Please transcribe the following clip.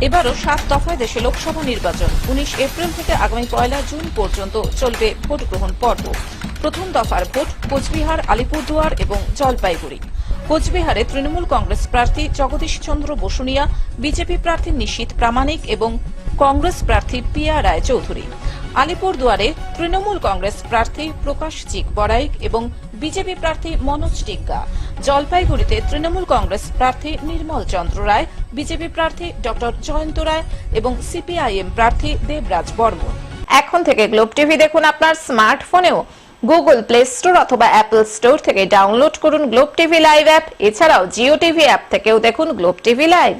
এবারও সাত দফায় দেশে লোকসভা নির্বাচন। উনিশ এপ্রিল থেকে আগামী পয়লা জুন পর্যন্ত চলবে ভোট গ্রহণ পর্ব। প্রথম দফার ভোট কোচবিহার, আলিপুরদুয়ার এবং জলপাইগুড়ি। কোচবিহারে তৃণমূল কংগ্রেস প্রার্থী জগদীশ চন্দ্র বসুনিয়া, বিজেপি প্রার্থী নিশীত প্রামাণিক এবং কংগ্রেস প্রার্থী পিয়া রায় চৌধুরী আলিপুরদুয়ারে তৃণমূল কংগ্রেস প্রার্থী প্রকাশ চিক বড়াইক এবং বিজেপি প্রার্থী মনোজ টিগ্গা জলপাইগুড়িতে তৃণমূল কংগ্রেস প্রার্থী নির্মল চন্দ্র রায়, বিজেপি প্রার্থী ড জয়ন্ত রায় এবং সিপিআইএম প্রার্থী দেবরাজ বর্মন। এখন থেকে গ্লোব টিভি দেখুন আপনার স্মার্টফোনেও। গুগল প্লে স্টোর অথবা অ্যাপল স্টোর থেকে ডাউনলোড করুন গ্লোব টিভি লাইভ অ্যাপ। এছাড়াও জিও টিভি অ্যাপ থেকেও দেখুন গ্লোব টিভি লাইভ।